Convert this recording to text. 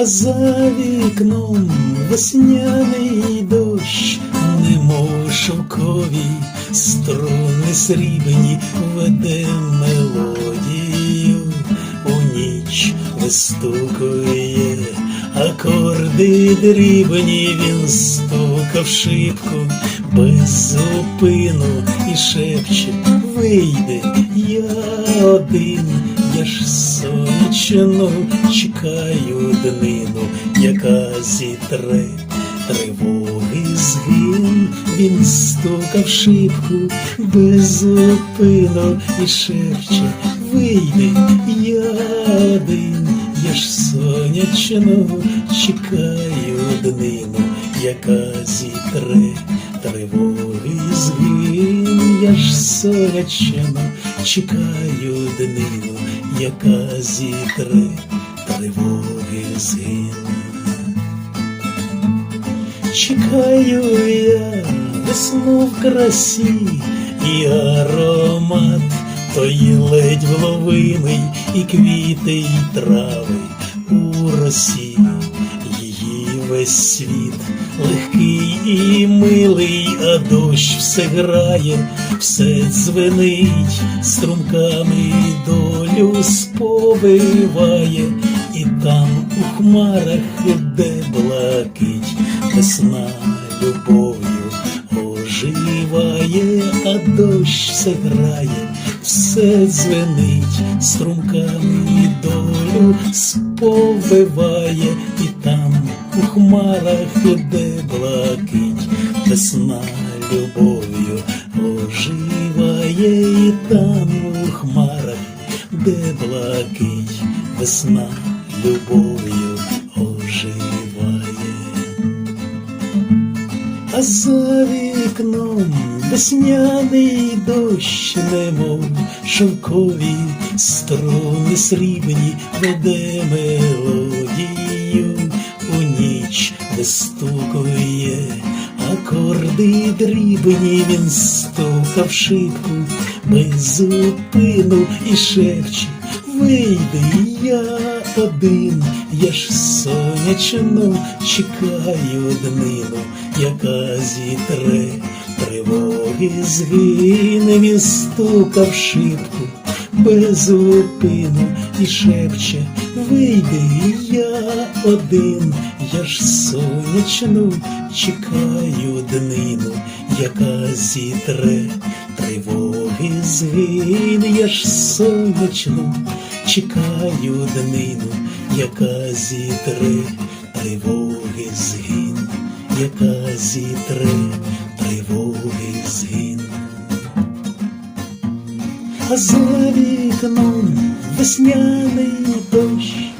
а за вікном весняний дощ, немов шовкові струни срібні веде мелодію, у ніч вистукує акорди дрібні, він стукав шибку без зупину і шепче вийде я один, ж сонячну чекаю днину, яка зітре тривоги згин, він стукав шибку без зупину і шепче вийде я один, я ж сонячну чекаю днину, яка зітре тривоги згин, я ж сонячно чекаю днину, яка зітре тривоги згин. Чекаю я весну в красі і аромат той ледь вловимий, і квіти, і трави у росі, її весь світ. Легкий і милий, а дощ все грає, все дзвенить, струмками долю сповиває, і там у хмарах де блакить, весна любов'ю оживає, а дощ все грає, все дзвенить, струмками долю сповиває, і там у хмарах де блакить, весна любов'ю оживає, і там у хмарах, де блакить, весна любов'ю оживає. А за вікном весняний дощ, немов шовкові струни срібні веде ніч вистукує акорди дрібні, він стукав шибку без зупину і шепче вийди я один, я ж сонячно чекаю днину, яка зітре тривоги згине, він стукав шибку без зупину і шепче вийди я один, я ж сонячно чекаю днину, яка зітре тривоги згине, я ж сонячно чекаю днину, яка зітре тривоги згин, яка зітре тривоги згин. А за вікном wyschnianej dość.